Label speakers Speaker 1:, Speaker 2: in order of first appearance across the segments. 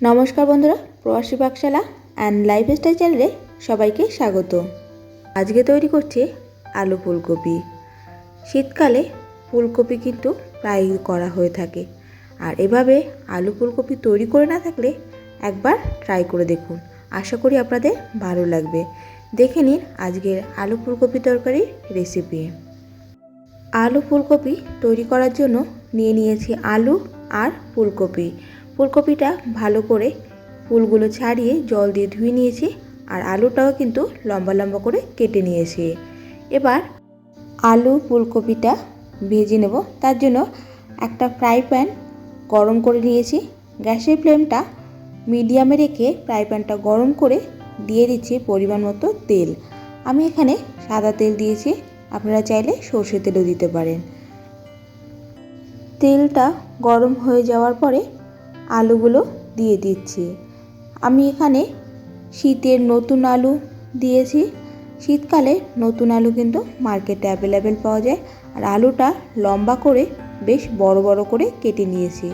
Speaker 1: নমস্কার বন্ধুরা, প্রবাসী পাকশালা অ্যান্ড লাইফস্টাইল চ্যানেলে সবাইকে স্বাগত। আজকে তৈরি করছে আলু ফুলকপি। শীতকালে ফুলকপি কিন্তু প্রায়ই করা হয়ে থাকে। আর এভাবে আলু ফুলকপি তৈরি করে না থাকলে একবার ট্রাই করে দেখুন। আশা করি আপনাদের ভালো লাগবে। দেখে নিন আজকের আলু ফুলকপি তরকারির রেসিপি আলু ফুলকপি তৈরি করার জন্য নিয়ে নিয়েছি আলু আর ফুলকপি। ফুলকপিটা ভালো করে ফুলগুলো ছাড়িয়ে জল দিয়ে ধুয়ে নিয়েছি আর আলুটাও কিন্তু লম্বা লম্বা করে কেটে নিয়েছি। এবার আলু ফুলকপিটা ভেজে নেব। তার জন্য একটা ফ্রাই প্যান গরম করে নিয়েছি। গ্যাসের ফ্লেমটা মিডিয়ামে রেখে ফ্রাই প্যানটা গরম করে দিয়ে দিচ্ছি পরিমাণ মতো তেল। আমি এখানে সাদা তেল দিয়েছি। আপনারা চাইলে সর্ষে তেলও দিতে পারেন। তেলটা গরম হয়ে যাওয়ার পরে আলুগুলো দিয়ে দিচ্ছি। আমি এখানে শীতের নতুন আলু দিয়েছি। শীতকালে নতুন আলু কিন্তু মার্কেটে অ্যাভেলেবেল পাওয়া যায়। আর আলুটা লম্বা করে, বেশ বড় বড় করে কেটে নিয়েছি।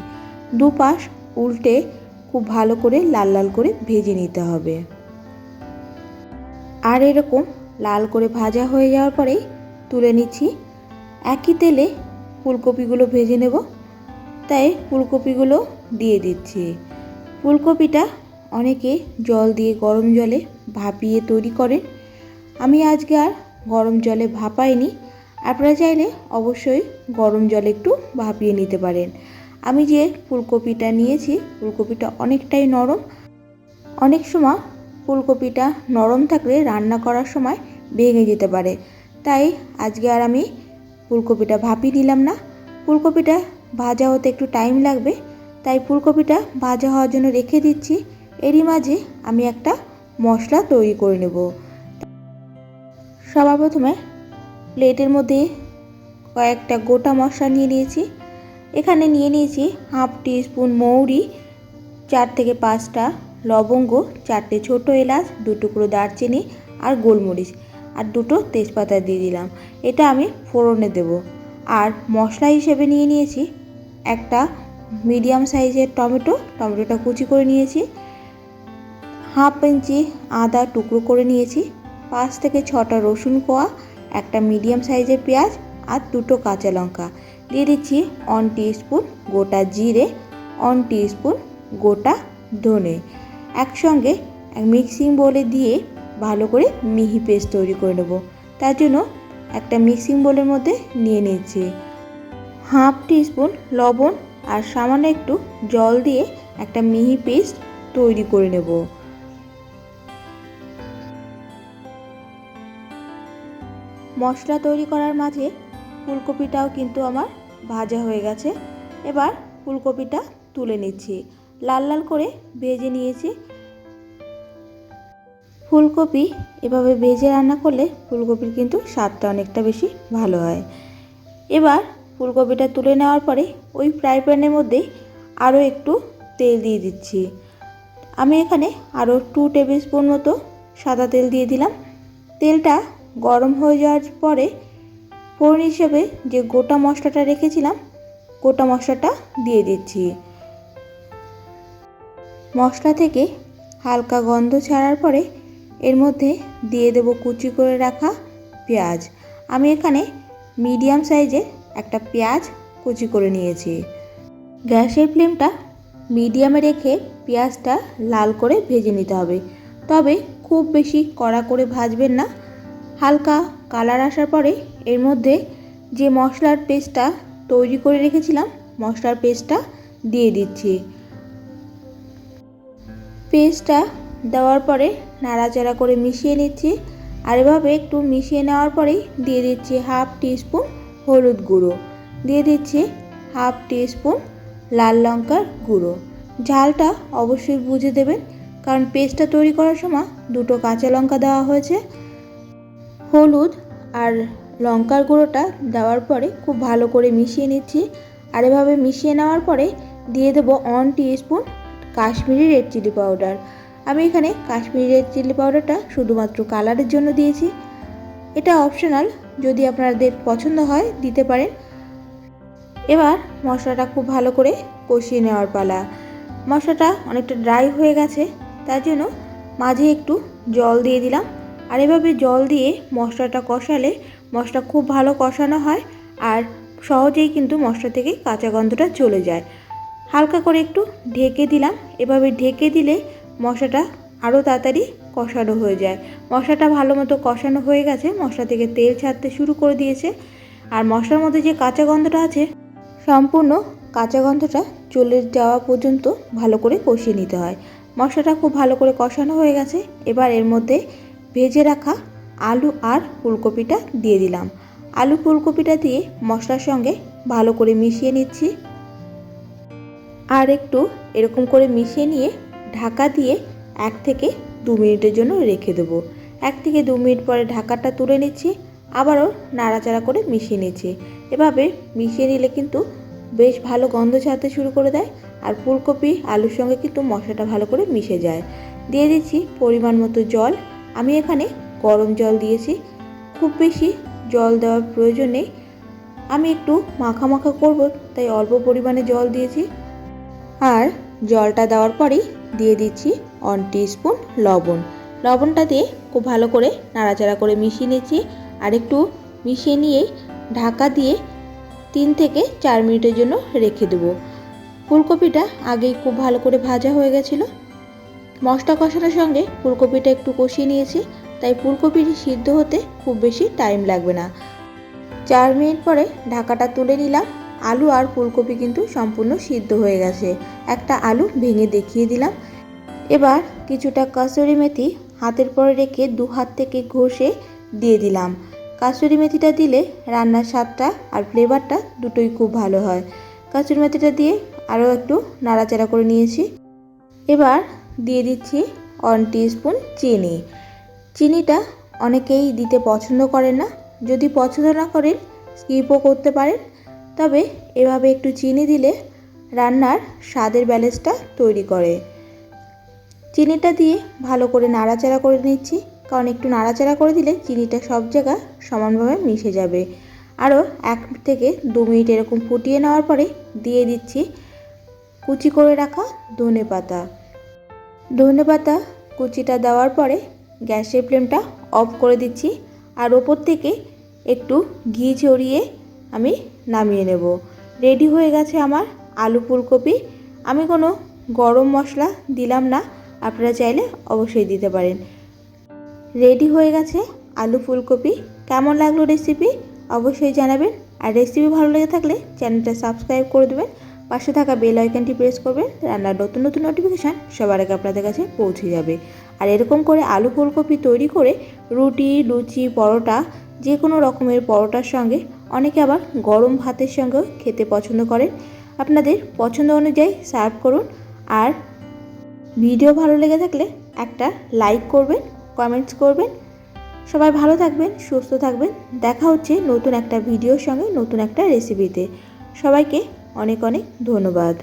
Speaker 1: দুপাশ উল্টে খুব ভালো করে লাল লাল করে ভেজে নিতে হবে। আর এরকম লাল করে ভাজা হয়ে যাওয়ার পরেই তুলে নিচ্ছি। একই তেলে ফুলকপিগুলো ভেজে নেব। তাই ফুলকপিগুলো দিয়ে দিচ্ছি। ফুলকপিটা অনেকে জল দিয়ে গরম জলে ভাপিয়ে তৈরি করেন। আমি আজকে আর গরম জলে ভাপাইনি। আপনারা চাইলে অবশ্যই গরম জলে একটু ভাপিয়ে নিতে পারেন। আমি যে ফুলকপিটা নিয়েছি, ফুলকপিটা অনেকটাই নরম। অনেক সময় ফুলকপিটা নরম থাকলে রান্না করার সময় ভেঙে যেতে পারে। তাই আজকে আর আমি ফুলকপিটা ভাপিয়ে দিলাম না। ফুলকপিটা ভাজা হতে একটু টাইম লাগবে। তাই ফুলকপিটা ভাজা হওয়ার জন্য রেখে দিচ্ছি। এরই মাঝে আমি একটা মশলা তৈরি করে নেব। সবার প্রথমে প্লেটের মধ্যে কয়েকটা গোটা মশলা নিয়ে নিয়েছি। এখানে নিয়ে নিয়েছি হাফ টি স্পুন মৌরি, চার থেকে পাঁচটা লবঙ্গ, চারটে ছোটো এলাচ, দু টুকরো দারচিনি আর গোলমরিচ আর দুটো তেজপাতা দিয়ে দিলাম। এটা আমি ফোড়নে দেব। আর মশলা হিসেবে নিয়ে নিয়েছি একটা মিডিয়াম সাইজের টমেটো, টমেটোটা কুচি করে নিয়েছি। হাফ ইঞ্চি আদা টুকরো করে নিয়েছি। পাঁচ থেকে ছটা রসুন কোয়া, একটা মিডিয়াম সাইজের পেঁয়াজ আর দুটো কাঁচা লঙ্কা। দিয়ে দিচ্ছি অন স্পুন গোটা জিরে অন স্পুন গোটা ধনে। একসঙ্গে এক মিক্সিং বোলে দিয়ে ভালো করে মিহি পেস্ট তৈরি করে নেব। তার জন্য একটা মিক্সিং বোলের মধ্যে নিয়ে নিচ্ছি। হাফ স্পুন লবণ আর সামান্য একটু জল দিয়ে একটা মিহি পেস্ট তৈরি করে নেব। মশলা তৈরি করার মাঝে ফুলকপিটাও কিন্তু আমার ভাজা হয়ে গেছে। এবার ফুলকপিটা তুলে নিচ্ছি। লাল লাল করে ভেজে নিয়েছি। ফুলকপি এভাবে ভেজে রান্না করলে ফুলকপির কিন্তু স্বাদটা অনেকটা বেশি ভালো হয়। এবার ফুলকপিটা তুলে নেওয়ার পরে ওই ফ্রাই প্যানের মধ্যেই আরও একটু তেল দিয়ে দিচ্ছি। আমি এখানে আরও টু টেবিল স্পুন মতো সাদা তেল দিয়ে দিলাম। তেলটা গরম হয়ে যাওয়ার পরে ফোড়ন হিসেবে যে গোটা মশলাটা রেখেছিলাম, গোটা মশলাটা দিয়ে দিচ্ছি। মশলা থেকে হালকা গন্ধ ছাড়ার পরে এর মধ্যে দিয়ে দেব কুচি করে রাখা পেঁয়াজ। আমি এখানে মিডিয়াম সাইজের একটা পেঁয়াজ কুচি করে নিয়েছি। গ্যাসের ফ্লেমটা মিডিয়ামে রেখে পেঁয়াজটা লাল করে ভেজে নিতে হবে। তবে খুব বেশি কড়া করে ভাজবেন না। হালকা কালার আসার পরে এর মধ্যে যে মশলার পেস্টটা তৈরি করে রেখেছিলাম, মশলার পেস্টটা দিয়ে দিচ্ছি। পেস্টটা দেওয়ার পরে নাড়াচাড়া করে মিশিয়ে নিচ্ছি। আর এভাবে একটু মিশিয়ে নেওয়ার পরেই দিয়ে দিচ্ছি হাফ টিস্পুন হলুদ গুঁড়ো। দিয়ে দিচ্ছি হাফ টিস্পুন লাল লঙ্কার গুঁড়ো। ঝালটা অবশ্যই বুঝে দেবেন, কারণ পেস্টটা তৈরি করার সময় দুটো কাঁচা লঙ্কা দেওয়া হয়েছে। হলুদ আর লঙ্কার গুঁড়োটা দেওয়ার পরে খুব ভালো করে মিশিয়ে নিচ্ছি। আর এভাবে মিশিয়ে নেওয়ার পরে দিয়ে দেবো one spoon Kashmiri red chilli powder. আমি এখানে কাশ্মীরি রেড চিলি পাউডারটা শুধুমাত্র কালারের জন্য দিয়েছি। এটা অপশনাল যদি আপনাদের পছন্দ হয়, দিতে পারেন। এবার মশলাটা খুব ভালো করে কষিয়ে নেওয়ার পালা। মশলাটা অনেকটা ড্রাই হয়ে গেছে, তার জন্য মাঝে একটু জল দিয়ে দিলাম। আর এভাবে জল দিয়ে মশলাটা কষালে মশলা খুব ভালো কষানো হয় আর সহজেই কিন্তু মশলা থেকে কাঁচা গন্ধটা চলে যায়। হালকা করে একটু ঢেকে দিলাম। এভাবে ঢেকে দিলে মশলাটা আরও তাড়াতাড়ি কষানো হয়ে যায়। মশলাটা ভালো মতো কষানো হয়ে গেছে। মশলা থেকে তেল ছাড়তে শুরু করে দিয়েছে। আর মশলার মধ্যে যে কাঁচা গন্ধটা আছে, সম্পূর্ণ কাঁচা গন্ধটা চলে যাওয়া পর্যন্ত ভালো করে কষিয়ে নিতে হয়। মশলাটা খুব ভালো করে কষানো হয়ে গেছে। এবার এর মধ্যে ভেজে রাখা আলু আর ফুলকপিটা দিয়ে দিলাম। আলু ফুলকপিটা দিয়ে মশলার সঙ্গে ভালো করে মিশিয়ে নিচ্ছি। আর একটু এরকম করে মিশিয়ে নিয়ে ঢাকা দিয়ে এক থেকে দু মিনিটের জন্য রেখে দেবো। এক থেকে দু মিনিট পরে ঢাকাটা তুলে নিচ্ছি, আবারও নাড়াচাড়া করে মিশিয়ে নিচ্ছি। এভাবে মিশিয়ে নিলে কিন্তু বেশ ভালো গন্ধ ছাড়তে শুরু করে দেয় আর ফুলকপি, আলুর সঙ্গে কিন্তু মশলাটা ভালো করে মিশে যায়। দিয়ে দিচ্ছি পরিমাণ মতো জল। আমি এখানে গরম জল দিয়েছি। খুব বেশি জল দেওয়ার প্রয়োজন নেই। আমি একটু মাখা মাখা করব, তাই অল্প পরিমাণে জল দিয়েছি। আর জলটা দেওয়ার পরেই দিয়ে দিচ্ছি ওয়ান স্পুন লবণ। লবণটা দিয়ে খুব ভালো করে নাড়াচাড়া করে মিশিয়ে নিচ্ছি আর একটু মিশিয়ে নিয়ে ঢাকা দিয়ে তিন থেকে চার মিনিটের জন্য রেখে দেবো। ফুলকপিটা আগেই খুব ভালো করে ভাজা হয়ে গেছিল। মশলা কষানোর সঙ্গে ফুলকপিটা একটু কষিয়ে নিয়েছি, তাই ফুলকপিটি সিদ্ধ হতে খুব বেশি টাইম লাগবে না। চার মিনিট পরে ঢাকাটা তুলে নিলাম। আলু আর ফুলকপি কিন্তু সম্পূর্ণ সিদ্ধ হয়ে গেছে। একটা আলু ভেঙে দেখিয়ে দিলাম। এবার কিছুটা কাসুরি মেথি হাতের পরে রেখে দু হাত থেকে ঘষে দিয়ে দিলাম। কাসুরি মেথিটা দিলে রান্নার স্বাদটা আর ফ্লেভারটা দুটোই খুব ভালো হয়। কাসুরি মেথিটা দিয়ে আরও একটু নাড়াচাড়া করে নিয়েছি। এবার দিয়ে দিচ্ছি ওয়ান স্পুন চিনি। চিনিটা অনেকেই দিতে পছন্দ করেন না। যদি পছন্দ না করেন, স্কিপও করতে পারেন। তবে এভাবে একটু চিনি দিলে রান্নার স্বাদের ব্যালেন্সটা তৈরি করে। চিনিটা দিয়ে ভালো করে নাড়াচাড়া করে নিচ্ছি। কারণ একটু নাড়াচাড়া করে দিলে চিনিটা সব জায়গা সমানভাবে মিশে যাবে। আরও এক থেকে দু মিনিট এরকম ফুটিয়ে নেওয়ার পরে দিয়ে দিচ্ছি কুচি করে রাখা ধনে পাতা। ধনে পাতা কুচিটা দেওয়ার পরে গ্যাসের ফ্লেমটা অফ করে দিচ্ছি। আর ওপর থেকে একটু ঘি ছড়িয়ে আমি নামিয়ে নেব। রেডি হয়ে গেছে আমার আলু ফুলকপি। আমি কোনো গরম মশলা দিলাম না। আপনারা চাইলে অবশ্যই দিতে পারেন। রেডি হয়ে গেছে আলু ফুলকপি। কেমন লাগল রেসিপি অবশ্যই জানাবেন। আর রেসিপি ভালো লেগে থাকলে চ্যানেলটা সাবস্ক্রাইব করে দেবেন। পাশে থাকা বেল আইকনটি প্রেস করবেন। রান্নার নতুন নতুন নোটিফিকেশান সবার আগে আপনাদের কাছে পৌঁছে যাবে। আর এরকম করে আলু ফুলকপি তৈরি করে রুটি, লুচি, পরোটা যে কোনো রকমের পরোটার সঙ্গে অনেকে আবার গরম ভাতের সঙ্গেও খেতে পছন্দ করেন। আপনাদের পছন্দ অনুযায়ী সার্ভ করুন। আর ভিডিও ভালো লেগে থাকলে একটা লাইক করবেন কমেন্টস করবেন। সবাই ভালো থাকবেন, সুস্থ থাকবেন। দেখা হচ্ছে নতুন একটা ভিডিওর সঙ্গে, নতুন একটা রেসিপিতে সবাইকে অনেক অনেক ধন্যবাদ।